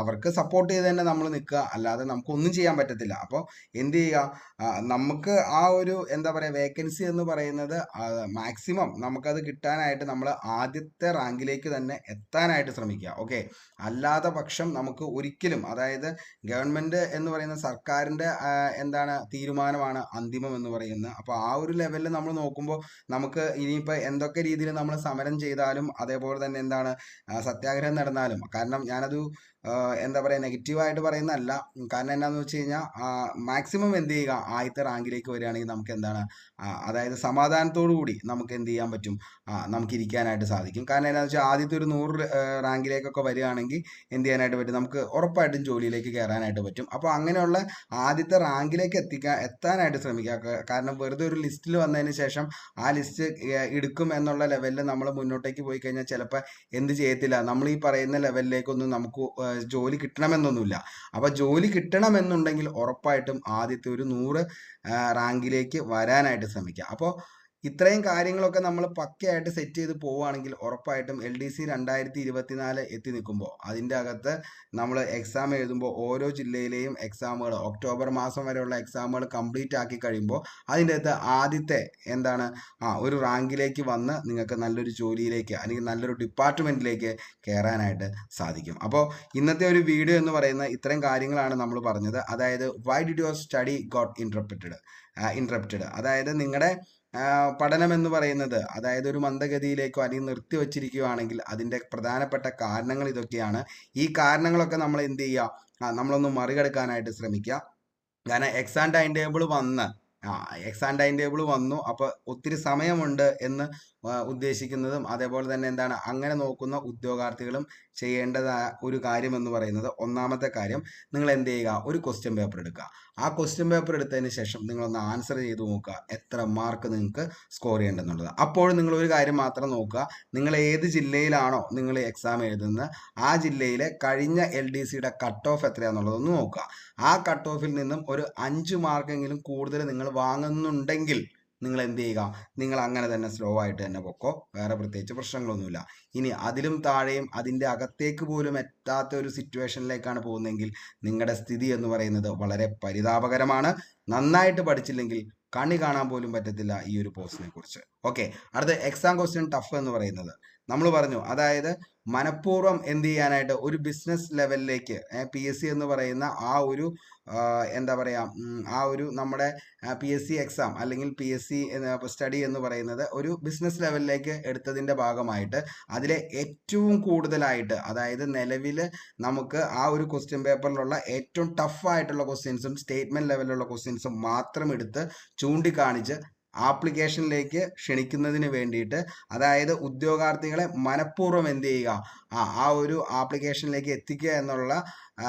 അവർക്ക് സപ്പോർട്ട് ചെയ്ത് തന്നെ നമ്മൾ നിൽക്കുക. അല്ലാതെ നമുക്കൊന്നും ചെയ്യാൻ പറ്റത്തില്ല. അപ്പോൾ എന്ത് ചെയ്യുക? നമുക്ക് ആ ഒരു എന്താ പറയുക വേക്കൻസി എന്ന് പറയുന്നത് മാക്സിമം നമുക്കത് കിട്ടാനായിട്ട് നമ്മൾ ആദ്യത്തെ റാങ്കിലേക്ക് തന്നെ എത്താനായിട്ട് ശ്രമിക്കുക. ഓക്കെ അല്ലാത്ത പക്ഷം നമുക്ക് ഒരിക്കലും അതായത് ഗവൺമെന്റ് എന്ന് പറയുന്ന സർക്കാരിന്റെ എന്താണ് തീരുമാനമാണ് അന്തിമം എന്ന് പറയുന്നത്. അപ്പോൾ ആ ഒരു ലെവലിൽ നമ്മൾ നോക്കുമ്പോൾ നമുക്ക് ഇനിയിപ്പോൾ എന്തൊക്കെ രീതിയിൽ നമ്മൾ സമരം ചെയ്താലും അതേപോലെ തന്നെ എന്താണ് സത്യാഗ്രഹം നടന്നാലും. കാരണം ഞാനത് എന്താ പറയുക നെഗറ്റീവായിട്ട് പറയുന്നതല്ല. കാരണം എന്നാന്ന് വെച്ച് കഴിഞ്ഞാൽ മാക്സിമം എന്ത് ചെയ്യുക? ആദ്യത്തെ റാങ്കിലേക്ക് വരികയാണെങ്കിൽ നമുക്ക് എന്താണ്? അതായത് സമാധാനത്തോടു കൂടി നമുക്ക് എന്ത് ചെയ്യാൻ പറ്റും? നമുക്ക് ഇരിക്കാനായിട്ട് സാധിക്കും. കാരണം എന്താണെന്ന് വെച്ചാൽ ആദ്യത്തെ ഒരു നൂറ് റാങ്കിലേക്കൊക്കെ വരികയാണെങ്കിൽ എന്ത് ചെയ്യാനായിട്ട് പറ്റും? നമുക്ക് ഉറപ്പായിട്ടും ജോലിയിലേക്ക് കയറാനായിട്ട് പറ്റും. അപ്പോൾ അങ്ങനെയുള്ള ആദ്യത്തെ റാങ്കിലേക്ക് എത്തിക്കാൻ എത്താനായിട്ട് ശ്രമിക്കുക. കാരണം വെറുതെ ഒരു ലിസ്റ്റിൽ വന്നതിന് ശേഷം ആ ലിസ്റ്റ് എടുക്കും എന്നുള്ള ലെവലിൽ നമ്മൾ മുന്നോട്ടേക്ക് പോയി കഴിഞ്ഞാൽ ചിലപ്പോൾ എന്ത് ചെയ്യത്തില്ല? നമ്മൾ ഈ പറയുന്ന ലെവലിലേക്കൊന്നും നമുക്ക് ജോലി കിട്ടണമെന്നൊന്നുമില്ല. അപ്പോൾ ജോലി കിട്ടണമെന്നുണ്ടെങ്കിൽ ഉറപ്പായിട്ടും ആദ്യത്തെ ഒരു നൂറ് റാങ്കിലേക്ക് വരാനായിട്ട് ശ്രമിക്കുക. അപ്പോൾ ഇത്രയും കാര്യങ്ങളൊക്കെ നമ്മൾ പക്കയായിട്ട് സെറ്റ് ചെയ്ത് പോവുകയാണെങ്കിൽ ഉറപ്പായിട്ടും എൽ ഡി സി രണ്ടായിരത്തി ഇരുപത്തിനാല് എത്തി നിൽക്കുമ്പോൾ അതിന്റെ അകത്ത് നമ്മൾ എക്സാം എഴുതുമ്പോൾ ഓരോ ജില്ലയിലെയും എക്സാമുകൾ ഒക്ടോബർ മാസം വരെയുള്ള എക്സാമുകൾ കംപ്ലീറ്റ് ആക്കി കഴിയുമ്പോൾ അതിന്റെ അകത്ത് ആദ്യത്തെ എന്താണ്? ആ ഒരു റാങ്കിലേക്ക് വന്ന് നിങ്ങൾക്ക് നല്ലൊരു ജോലിയിലേക്ക് അല്ലെങ്കിൽ നല്ലൊരു ഡിപ്പാർട്ട്മെന്റിലേക്ക് കയറാനായിട്ട് സാധിക്കും. അപ്പോൾ ഇന്നത്തെ ഒരു വീഡിയോ എന്ന് പറയുന്ന ഇത്രയും കാര്യങ്ങളാണ് നമ്മൾ പറഞ്ഞത്. അതായത് why did your study got interrupted interrupted അതായത് നിങ്ങളുടെ പഠനം എന്ന് പറയുന്നത് അതായത് ഒരു മന്ദഗതിയിലേക്കോ അല്ലെങ്കിൽ നിർത്തി വച്ചിരിക്കുകയാണെങ്കിൽ അതിന്റെ പ്രധാനപ്പെട്ട കാരണങ്ങൾ ഇതൊക്കെയാണ്. ഈ കാരണങ്ങളൊക്കെ നമ്മൾ എന്ത് ചെയ്യുക? നമ്മളൊന്ന് മറികടക്കാനായിട്ട് ശ്രമിക്കുക. കാരണം എക്സാം ടൈം ടേബിൾ വന്ന് ആ എക്സാം ടൈം ടേബിൾ വന്നു. അപ്പോൾ ഒത്തിരി സമയമുണ്ട് എന്ന് ഉദ്ദേശിക്കുന്നതും അതേപോലെ തന്നെ എന്താണ് അങ്ങനെ നോക്കുന്ന ഉദ്യോഗാർത്ഥികളും ചെയ്യേണ്ടത് ഒരു കാര്യം എന്ന് പറയുന്നത് ഒന്നാമത്തെ കാര്യം നിങ്ങൾ എന്ത് ചെയ്യുക ഒരു ക്വസ്റ്റ്യൻ പേപ്പർ എടുക്കുക. ആ ക്വസ്റ്റ്യൻ പേപ്പർ എടുത്തതിന് ശേഷം നിങ്ങളൊന്ന് ആൻസർ ചെയ്ത് നോക്കുക എത്ര മാർക്ക് നിങ്ങൾക്ക് സ്കോർ ചെയ്യേണ്ടതെന്നുള്ളത് അപ്പോഴും നിങ്ങൾ ഒരു കാര്യം മാത്രം നോക്കുക നിങ്ങൾ ഏത് ജില്ലയിലാണോ നിങ്ങൾ എക്സാം എഴുതുന്നത് ആ ജില്ലയിലെ കഴിഞ്ഞ എൽ ഡി സിയുടെ കട്ട് ഓഫ് എത്രയാണെന്നുള്ളതൊന്ന് നോക്കുക. ആ കട്ട് ഓഫിൽ നിന്നും ഒരു അഞ്ച് മാർക്കെങ്കിലും കൂടുതൽ നിങ്ങൾ വാങ്ങുന്നുണ്ടെങ്കിൽ നിങ്ങൾ എന്ത് ചെയ്യുക നിങ്ങൾ അങ്ങനെ തന്നെ സ്ലോ ആയിട്ട് തന്നെ പൊക്കോ. വേറെ പ്രത്യേകിച്ച് പ്രശ്നങ്ങളൊന്നുമില്ല. ഇനി അതിലും താഴെയും അതിന്റെ അകത്തേക്ക് പോലും എത്താത്ത ഒരു സിറ്റുവേഷനിലേക്കാണ് പോകുന്നതെങ്കിൽ നിങ്ങളുടെ സ്ഥിതി എന്ന് പറയുന്നത് വളരെ പരിതാപകരമാണ്. നന്നായിട്ട് പഠിച്ചില്ലെങ്കിൽ കണി കാണാൻ പോലും പറ്റത്തില്ല ഈ ഒരു പോസ്റ്റിനെ കുറിച്ച്. ഓക്കെ അടുത്ത എക്സാം ക്വസ്റ്റ്യൻ ടഫ് എന്ന് പറയുന്നത്. നമ്മൾ പറഞ്ഞു. അതായത് മനഃപൂർവം എന്ത് ചെയ്യാനായിട്ട് ഒരു ബിസിനസ് ലെവലിലേക്ക് പി എസ് സി എന്ന് പറയുന്ന ആ ഒരു എന്താ പറയുക ആ ഒരു നമ്മുടെ പി എസ് സി എക്സാം അല്ലെങ്കിൽ പി എസ് സി സ്റ്റഡി എന്ന് പറയുന്നത് ഒരു ബിസിനസ് ലെവലിലേക്ക് എടുത്തതിന്റെ ഭാഗമായിട്ട് അതിലെ ഏറ്റവും കൂടുതലായിട്ട് അതായത് നിലവിൽ നമുക്ക് ആ ഒരു ക്വസ്റ്റ്യൻ പേപ്പറിലുള്ള ഏറ്റവും ടഫായിട്ടുള്ള ക്വസ്റ്റ്യൻസും സ്റ്റേറ്റ്മെന്റ് ലെവലിലുള്ള ക്വസ്റ്റ്യൻസും മാത്രം എടുത്ത് ചൂണ്ടിക്കാണിച്ച് ആപ്ലിക്കേഷനിലേക്ക് ക്ഷണിക്കുന്നതിന് വേണ്ടിയിട്ട്. അതായത് ഉദ്യോഗാർത്ഥികളെ മനഃപൂർവം എന്ത് ചെയ്യുക? ആ ആ ഒരു ആപ്ലിക്കേഷനിലേക്ക് എത്തിക്കുക എന്നുള്ള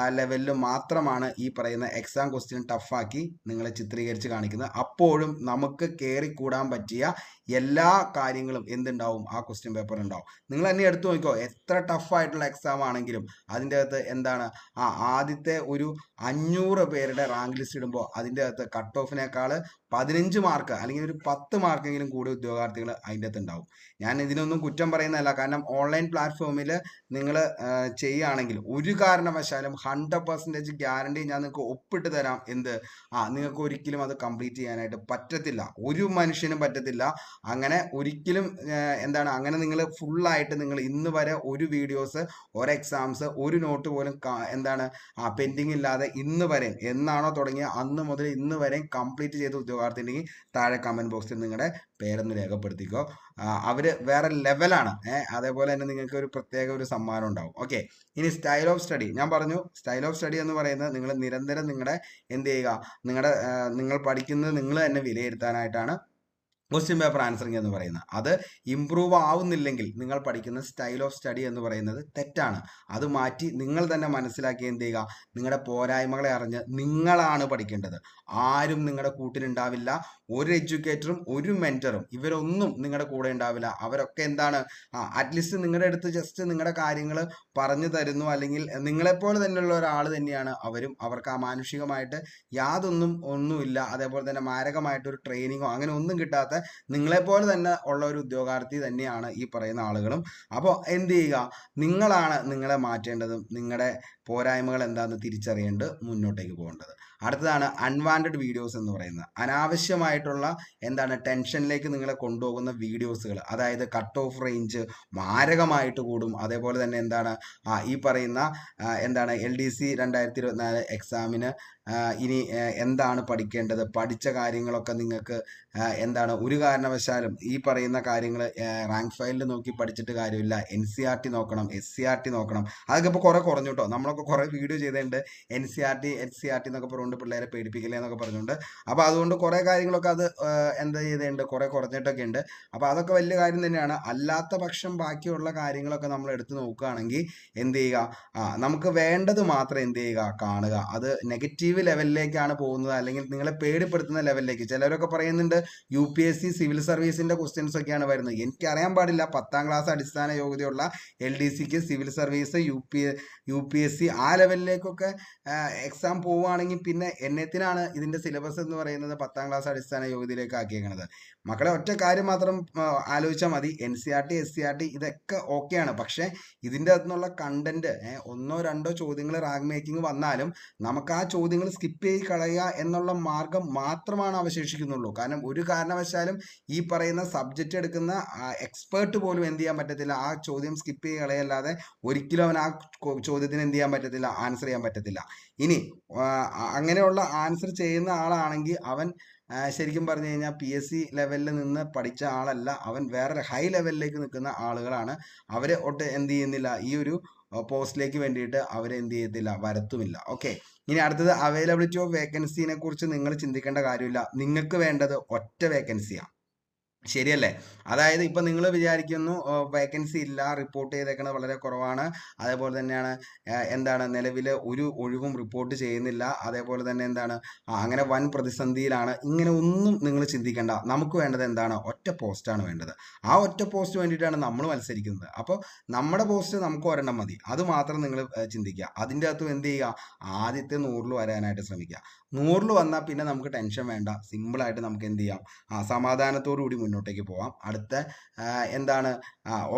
ലെവലിൽ മാത്രമാണ് ഈ പറയുന്ന എക്സാം ക്വസ്റ്റ്യൻ ടഫാക്കി നിങ്ങളെ ചിത്രീകരിച്ച് കാണിക്കുന്നത്. അപ്പോഴും നമുക്ക് കയറി കൂടാൻ പറ്റിയ എല്ലാ കാര്യങ്ങളും എന്തുണ്ടാവും? ആ ക്വസ്റ്റ്യൻ പേപ്പർ ഉണ്ടാവും. നിങ്ങൾ തന്നെ എടുത്തു നോക്കിക്കോ. എത്ര ടഫായിട്ടുള്ള എക്സാം ആണെങ്കിലും അതിന്റെ അകത്ത് എന്താണ്? ആ ആദ്യത്തെ ഒരു അഞ്ഞൂറ് പേരുടെ റാങ്ക് ലിസ്റ്റ് ഇടുമ്പോൾ അതിന്റെ അകത്ത് കട്ട് ഓഫിനേക്കാൾ പതിനഞ്ച് മാർക്ക് അല്ലെങ്കിൽ ഒരു പത്ത് മാർക്കെങ്കിലും കൂടി ഉദ്യോഗാർത്ഥികൾ അതിന്റെ അകത്ത് ഉണ്ടാവും. ഞാൻ ഇതിനൊന്നും കുറ്റം പറയുന്നതല്ല. കാരണം ഓൺലൈൻ പ്ലാറ്റ്ഫോമിൽ നിങ്ങൾ ചെയ്യുകയാണെങ്കിൽ ഒരു കാരണവശാലും ഹൺഡ്രഡ് പെർസെന്റേജ് ഗ്യാരണ്ടി ഞാൻ നിങ്ങൾക്ക് ഒപ്പിട്ട് തരാം. എന്ത്? ആ നിങ്ങൾക്ക് ഒരിക്കലും അത് കംപ്ലീറ്റ് ചെയ്യാനായിട്ട് പറ്റത്തില്ല. ഒരു മനുഷ്യനും പറ്റത്തില്ല. അങ്ങനെ ഒരിക്കലും എന്താണ് അങ്ങനെ നിങ്ങൾ ഫുള്ളായിട്ട് നിങ്ങൾ ഇന്ന് വരെ ഒരു വീഡിയോസ് ഒരു എക്സാംസ് ഒരു നോട്ട് പോലും എന്താണ് പെൻഡിങ് ഇല്ലാതെ ഇന്ന് വരെ എന്നാണോ തുടങ്ങിയ അന്ന് മുതൽ ഇന്ന് വരെ കംപ്ലീറ്റ് ചെയ്ത ഉദ്യോഗാർത്ഥി താഴെ കമന്റ് ബോക്സിൽ നിങ്ങളുടെ പേരൊന്ന് രേഖപ്പെടുത്തിക്കോ. അവർ വേറെ ലെവലാണ് അതേപോലെ തന്നെ നിങ്ങൾക്ക് ഒരു പ്രത്യേക ഒരു സമ്മാനം ഉണ്ടാവും. ഓക്കെ ഇനി സ്റ്റൈൽ ഓഫ് സ്റ്റഡി ഞാൻ പറഞ്ഞു സ്റ്റൈൽ ഓഫ് സ്റ്റഡി എന്ന് പറയുന്നത് നിങ്ങൾ നിരന്തരം നിങ്ങളുടെ എന്ത് ചെയ്യുക? നിങ്ങളുടെ നിങ്ങൾ പഠിക്കുന്നത് നിങ്ങൾ തന്നെ വിലയിരുത്താനായിട്ടാണ് ക്വസ്റ്റ്യൻ പേപ്പർ ആൻസറിങ് എന്ന് പറയുന്നത്. അത് ഇമ്പ്രൂവ് ആവുന്നില്ലെങ്കിൽ നിങ്ങൾ പഠിക്കുന്ന സ്റ്റൈൽ ഓഫ് സ്റ്റഡി എന്ന് പറയുന്നത് തെറ്റാണ്. അത് മാറ്റി നിങ്ങൾ തന്നെ മനസ്സിലാക്കി എന്ത് ചെയ്യുക? നിങ്ങളുടെ പോരായ്മകളെ അറിഞ്ഞ് നിങ്ങളാണ് പഠിക്കേണ്ടത്. ആരും നിങ്ങളുടെ കൂട്ടിനുണ്ടാവില്ല ഒരു എഡ്യൂക്കേറ്ററും ഒരു മെന്ററും ഇവരൊന്നും നിങ്ങളുടെ കൂടെ ഉണ്ടാവില്ല. അവരൊക്കെ എന്താണ്? അറ്റ്ലീസ്റ്റ് നിങ്ങളുടെ അടുത്ത് ജസ്റ്റ് നിങ്ങളുടെ കാര്യങ്ങൾ പറഞ്ഞു തരുന്നു. അല്ലെങ്കിൽ നിങ്ങളെപ്പോലെ തന്നെയുള്ള ഒരാൾ തന്നെയാണ് അവരും. അവർക്ക് ആ മാനുഷികമായിട്ട് യാതൊന്നും ഒന്നുമില്ല. അതേപോലെ തന്നെ മാരകമായിട്ട് ഒരു ട്രെയിനിങ്ങോ അങ്ങനെ ഒന്നും കിട്ടാത്ത നിങ്ങളെപ്പോലെ തന്നെ ഉള്ള ഒരു ഉദ്യോഗാർത്ഥി തന്നെയാണ് ഈ പറയുന്ന ആളുകളും. അപ്പോൾ എന്ത് ചെയ്യുക? നിങ്ങളാണ് നിങ്ങളെ മാറ്റേണ്ടതും. നിങ്ങളുടെ പോരായ്മകൾ എന്താണെന്ന് തിരിച്ചറിയേണ്ടത് മുന്നോട്ടേക്ക് പോകേണ്ടത്. അടുത്തതാണ് അൺവാണ്ടഡ് വീഡിയോസ് എന്ന് പറയുന്നത്. അനാവശ്യമായിട്ടുള്ള എന്താണ് ടെൻഷനിലേക്ക് നിങ്ങളെ കൊണ്ടുപോകുന്ന വീഡിയോസുകൾ അതായത് കട്ട് ഓഫ് റേഞ്ച് മാരകമായിട്ട് കൂടും. അതേപോലെ തന്നെ എന്താണ് ഈ പറയുന്ന എന്താണ് എൽ ഡി സി രണ്ടായിരത്തി ഇരുപത്തിനാല് എക്സാമിന് ഇനി എന്താണ് പഠിക്കേണ്ടത്? പഠിച്ച കാര്യങ്ങളൊക്കെ നിങ്ങൾക്ക് എന്താണ്? ഒരു കാരണവശാലും ഈ പറയുന്ന കാര്യങ്ങൾ റാങ്ക് ഫയലിൽ നോക്കി പഠിച്ചിട്ട് കാര്യമില്ല. എൻ സി ആർ ടി നോക്കണം എസ് സി ആർ ടി നോക്കണം. അതൊക്കെ ഇപ്പോൾ കുറേ കുറഞ്ഞു കേട്ടോ നമ്മളൊക്കെ കുറേ വീഡിയോ ചെയ്തിട്ടുണ്ട്. N C R T S C R T എന്നൊക്കെ പറഞ്ഞുകൊണ്ട് പിള്ളേരെ പേടിപ്പിക്കില്ലേ എന്നൊക്കെ പറഞ്ഞുകൊണ്ട്. അപ്പോൾ അതുകൊണ്ട് കുറേ കാര്യങ്ങളൊക്കെ അത് എന്താ ചെയ്തിട്ടുണ്ട് കുറേ കുറഞ്ഞിട്ടൊക്കെ ഉണ്ട് അപ്പോൾ അതൊക്കെ വലിയ കാര്യം തന്നെയാണ്. അല്ലാത്ത പക്ഷം ബാക്കിയുള്ള കാര്യങ്ങളൊക്കെ നമ്മൾ എടുത്ത് നോക്കുകയാണെങ്കിൽ എന്ത് ചെയ്യുക? ആ നമുക്ക് വേണ്ടത് മാത്രം എന്ത് ചെയ്യുക? കാണുക. അത് നെഗറ്റീവ് ലെവലിലേക്കാണ് പോകുന്നത്. അല്ലെങ്കിൽ നിങ്ങളെ പേടിപ്പെടുത്തുന്ന ലെവലിലേക്ക് ചിലരൊക്കെ പറയുന്നുണ്ട് U P S C civil സർവീസിന്റെ questions ഒക്കെയാണ് വരുന്നത്. എനിക്ക് അറിയാൻ പാടില്ല. പത്താം ക്ലാസ് അടിസ്ഥാന യോഗ്യതയുള്ള എൽ ഡി സിക്ക് civil service U P U P S C ആ ലെവലിലേക്കൊക്കെ എക്സാം പോവുകയാണെങ്കിൽ പിന്നെ എന്നത്തിനാണ് ഇതിന്റെ സിലബസ് എന്ന് പറയുന്നത് പത്താം ക്ലാസ് അടിസ്ഥാന യോഗ്യതയിലേക്ക് ആക്കിയേക്കണത് മക്കളെ ഒറ്റ കാര്യം മാത്രം ആലോചിച്ചാൽ മതി. N C R T S C R T ഇതൊക്കെ ഓക്കെയാണ് പക്ഷേ ഇതിന്റെ അകത്തുനിന്നുള്ള കണ്ടന്റ് ഒന്നോ രണ്ടോ ചോദ്യങ്ങൾ റാങ്ക് മേക്കിംഗ് വന്നാലും നമുക്ക് ആ ചോദ്യങ്ങൾ സ്കിപ്പ് ചെയ്ത് കളയുക എന്നുള്ള മാർഗം മാത്രമാണ് അവശേഷിക്കുന്നുള്ളൂ. കാരണം ഒരു കാരണവശാലും ഈ പറയുന്ന സബ്ജക്റ്റ് എടുക്കുന്ന എക്സ്പേർട്ട് പോലും എന്ത് ചെയ്യാൻ പറ്റത്തില്ല. ആ ചോദ്യം സ്കിപ്പ് ചെയ്ത് കളയല്ലാതെ ഒരിക്കലും അവൻ ആ ചോദ്യത്തിന് എന്ത് ചെയ്യാൻ പറ്റത്തില്ല ആൻസർ ചെയ്യാൻ പറ്റത്തില്ല. ഇനി അങ്ങനെയുള്ള ആൻസർ ചെയ്യുന്ന ആളാണെങ്കിൽ അവൻ ശരിക്കും പറഞ്ഞു കഴിഞ്ഞാൽ പി എസ് സി ലെവലിൽ നിന്ന് പഠിച്ച ആളല്ല. അവൻ വേറെ ഹൈ ലെവലിലേക്ക് നിൽക്കുന്ന ആളുകളാണ്. അവരെ ഒട്ട് എന്ത് ചെയ്യുന്നില്ല. ഈ ഒരു പോസ്റ്റിലേക്ക് വേണ്ടിയിട്ട് അവരെ എന്ത് ചെയ്യത്തില്ല. വരത്തുമില്ല. ഓക്കെ ഇനി അടുത്തത് അവൈലബിലിറ്റി ഓഫ് വേക്കൻസിനെ കുറിച്ച് നിങ്ങൾ ചിന്തിക്കേണ്ട കാര്യമില്ല. നിങ്ങൾക്ക് വേണ്ടത് ഒറ്റ വേക്കൻസിയാണ് ശരിയല്ലേ? അതായത് ഇപ്പം നിങ്ങൾ വിചാരിക്കുന്നു വേക്കൻസി ഇല്ല റിപ്പോർട്ട് ചെയ്തേക്കണത് വളരെ കുറവാണ്. അതേപോലെ തന്നെയാണ് എന്താണ് നിലവിൽ ഒരു ഒഴിവും റിപ്പോർട്ട് ചെയ്യുന്നില്ല. അതേപോലെ തന്നെ എന്താണ് അങ്ങനെ വൻ പ്രതിസന്ധിയിലാണ്. ഇങ്ങനെ ഒന്നും നിങ്ങൾ ചിന്തിക്കേണ്ട. നമുക്ക് വേണ്ടത് എന്താണ്? ഒറ്റ പോസ്റ്റാണ് വേണ്ടത്. ആ ഒറ്റ പോസ്റ്റ് വേണ്ടിയിട്ടാണ് നമ്മൾ മത്സരിക്കുന്നത്. അപ്പോൾ നമ്മുടെ പോസ്റ്റ് നമുക്ക് ഒരെണ്ണം മതി. അത് മാത്രം നിങ്ങൾ ചിന്തിക്കുക. അതിന്റെ അകത്തും എന്ത് ചെയ്യുക? ആദ്യത്തെ നൂറിൽ വരാനായിട്ട് ശ്രമിക്കുക. നൂറിൽ വന്നാൽ പിന്നെ നമുക്ക് ടെൻഷൻ വേണ്ട. സിമ്പിളായിട്ട് നമുക്ക് എന്ത് ചെയ്യാം? ആ സമാധാനത്തോടു കൂടി മുന്നോട്ടേക്ക് പോവാം. അടുത്ത എന്താണ്?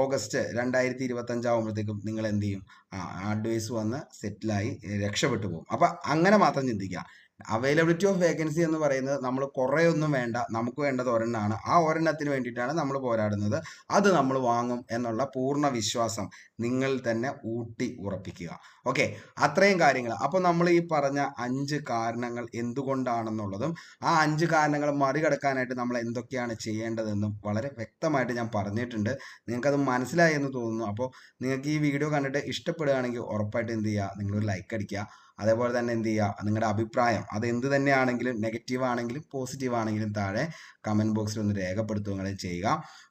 ഓഗസ്റ്റ് രണ്ടായിരത്തി ഇരുപത്തഞ്ചാവുമ്പോഴത്തേക്കും നിങ്ങൾ എന്ത് ചെയ്യും അഡ്വൈസ് വന്ന് സെറ്റിലായി രക്ഷപ്പെട്ടു പോകും. അപ്പം അങ്ങനെ മാത്രം ചിന്തിക്കുക. അവൈലബിലിറ്റി ഓഫ് വേക്കൻസി എന്ന് പറയുന്നത് നമ്മൾ കുറേ ഒന്നും വേണ്ട നമുക്ക് വേണ്ടത് ഒരെണ്ണമാണ് ആ ഒരെണ്ണത്തിന് വേണ്ടിയിട്ടാണ് നമ്മൾ പോരാടുന്നത്. അത് നമ്മൾ വാങ്ങും എന്നുള്ള പൂർണ വിശ്വാസം നിങ്ങൾ തന്നെ ഊട്ടി ഉറപ്പിക്കുക. ഓക്കെ അത്രയും കാര്യങ്ങൾ അപ്പോൾ നമ്മൾ ഈ പറഞ്ഞ അഞ്ച് കാരണങ്ങൾ എന്തുകൊണ്ടാണെന്നുള്ളതും ആ അഞ്ച് കാരണങ്ങൾ മറികടക്കാനായിട്ട് നമ്മൾ എന്തൊക്കെയാണ് ചെയ്യേണ്ടതെന്നും വളരെ വ്യക്തമായിട്ട് ഞാൻ പറഞ്ഞിട്ടുണ്ട്. നിങ്ങൾക്കത് മനസ്സിലായി എന്ന് തോന്നുന്നു. അപ്പോൾ നിങ്ങൾക്ക് ഈ വീഡിയോ കണ്ടിട്ട് ഇഷ്ടപ്പെടുകയാണെങ്കിൽ ഉറപ്പായിട്ട് എന്ത് ചെയ്യുക? നിങ്ങളൊരു ലൈക്ക് അടിക്കുക. അതേപോലെ തന്നെ എന്ത് ചെയ്യുക? നിങ്ങളുടെ അഭിപ്രായം അത് എന്ത് തന്നെയാണെങ്കിലും നെഗറ്റീവ് ആണെങ്കിലും പോസിറ്റീവ് ആണെങ്കിലും താഴെ കമന്റ് ബോക്സിൽ ഒന്ന് രേഖപ്പെടുത്തുകയും ചെയ്യുക.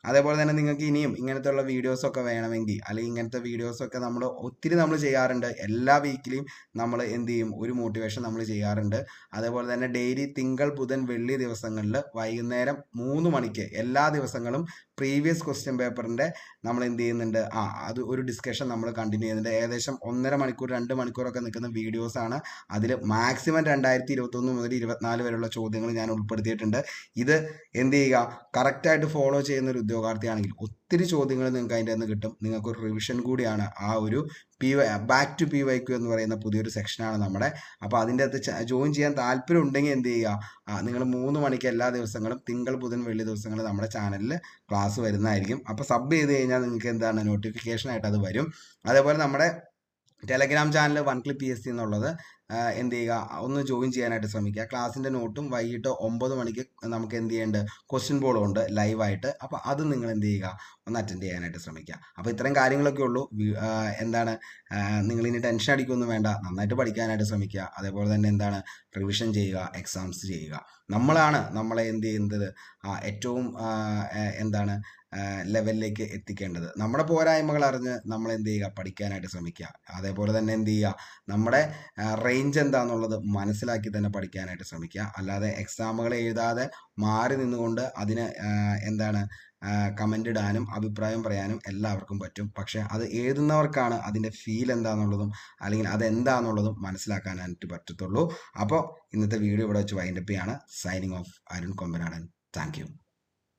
അതേപോലെ തന്നെ നിങ്ങൾക്ക് ഇനിയും ഇങ്ങനത്തെയുള്ള വീഡിയോസൊക്കെ വേണമെങ്കിൽ അല്ലെങ്കിൽ ഇങ്ങനത്തെ വീഡിയോസൊക്കെ നമ്മൾ ഒത്തിരി നമ്മൾ ചെയ്യാറുണ്ട്. എല്ലാ വീക്കിലും നമ്മൾ എന്ത് ചെയ്യും? ഒരു മോട്ടിവേഷൻ നമ്മൾ ചെയ്യാറുണ്ട്. അതേപോലെ തന്നെ ഡെയിലി തിങ്കൾ ബുധൻ വെള്ളി ദിവസങ്ങളിൽ വൈകുന്നേരം മൂന്ന് മണിക്ക് എല്ലാ ദിവസങ്ങളും പ്രീവിയസ് ക്വസ്റ്റ്യൻ പേപ്പറിന്റെ നമ്മൾ എന്ത് ചെയ്യുന്നുണ്ട്? ആ അത് ഒരു ഡിസ്കഷൻ നമ്മൾ കണ്ടിന്യൂ ചെയ്യുന്നുണ്ട്. ഏകദേശം ഒന്നര മണിക്കൂർ രണ്ട് മണിക്കൂറൊക്കെ നിൽക്കുന്ന വീഡിയോസാണ് അതിൽ മാക്സിമം രണ്ടായിരത്തി ഇരുപത്തൊന്ന് മുതൽ ഇരുപത്തിനാല് വരെയുള്ള ചോദ്യങ്ങൾ ഞാൻ ഉൾപ്പെടുത്തിയിട്ടുണ്ട്. ഇത് എന്ത് ചെയ്യുക? കറക്റ്റായിട്ട് ഫോളോ ചെയ്യുന്ന ഒരു ഉദ്യോഗാർത്ഥിയാണെങ്കിൽ ഒത്തിരി ചോദ്യങ്ങൾ നിങ്ങൾക്ക് അതിന്റെ നിന്ന് കിട്ടും. നിങ്ങൾക്ക് ഒരു റിവിഷൻ കൂടിയാണ് ആ ഒരു P Y back to P Y Q എന്ന് പറയുന്ന പുതിയൊരു സെക്ഷനാണ് നമ്മുടെ. അപ്പോൾ അതിന്റെ അകത്ത് ജോയിൻ ചെയ്യാൻ താല്പര്യം ഉണ്ടെങ്കിൽ എന്ത് ചെയ്യുക? നിങ്ങൾ മൂന്ന് മണിക്ക് എല്ലാ ദിവസങ്ങളും തിങ്കൾ ബുധൻ വെള്ളി ദിവസങ്ങൾ നമ്മുടെ ചാനലിൽ ക്ലാസ് വരുന്നതായിരിക്കും. അപ്പോൾ സബ് ചെയ്ത് കഴിഞ്ഞാൽ നിങ്ങൾക്ക് എന്താണ്? നോട്ടിഫിക്കേഷൻ ആയിട്ട് അത് വരും. അതേപോലെ നമ്മുടെ Telegram channel One Clip P S C എന്നുള്ളത് എന്ത് ചെയ്യുക? ഒന്ന് ജോയിൻ ചെയ്യാനായിട്ട് ശ്രമിക്കുക. ക്ലാസ്സിന്റെ നോട്ടും വൈകിട്ട് ഒമ്പത് മണിക്ക് നമുക്ക് എന്ത് ചെയ്യേണ്ടത്? ക്വസ്റ്റ്യൻ ബോളും ഉണ്ട് ലൈവായിട്ട് അപ്പോൾ അത് നിങ്ങൾ എന്ത് ചെയ്യുക? ഒന്ന് അറ്റൻഡ് ചെയ്യാനായിട്ട് ശ്രമിക്കുക അപ്പോൾ ഇത്തരം കാര്യങ്ങളൊക്കെ ഉള്ളൂ. എന്താണ് നിങ്ങൾ ഇനി ടെൻഷൻ അടിക്കൊന്നും വേണ്ട. നന്നായിട്ട് പഠിക്കാനായിട്ട് ശ്രമിക്കുക അതേപോലെ തന്നെ എന്താണ് റിവിഷൻ ചെയ്യുക എക്സാംസ് ചെയ്യുക. നമ്മളാണ് നമ്മളെ എന്ത് ചെയ്യുന്നത്? ഏറ്റവും എന്താണ് ലെവലിലേക്ക് എത്തിക്കേണ്ടത്. നമ്മുടെ പോരായ്മകൾ അറിഞ്ഞ് നമ്മൾ എന്ത് ചെയ്യുക? പഠിക്കാനായിട്ട് ശ്രമിക്കുക അതേപോലെ തന്നെ എന്ത് ചെയ്യുക? നമ്മുടെ റേഞ്ച് എന്താണെന്നുള്ളത് മനസ്സിലാക്കി തന്നെ പഠിക്കാനായിട്ട് ശ്രമിക്കുക അല്ലാതെ എക്സാമുകൾ എഴുതാതെ മാറി നിന്നുകൊണ്ട് അതിന് എന്താണ് കമന്റ് ഇടാനും അഭിപ്രായം പറയാനും എല്ലാവർക്കും പറ്റും. പക്ഷേ അത് എഴുതുന്നവർക്കാണ് അതിന്റെ ഫീൽ എന്താണെന്നുള്ളതും അല്ലെങ്കിൽ അതെന്താണെന്നുള്ളതും മനസ്സിലാക്കാനായിട്ട് പറ്റത്തുള്ളൂ. അപ്പോൾ ഇന്നത്തെ വീഡിയോ ഇവിടെ വെച്ച് വൈൻഡപ്പ് ചെയ്യാണ്. Signing off Arun Kombanadan thank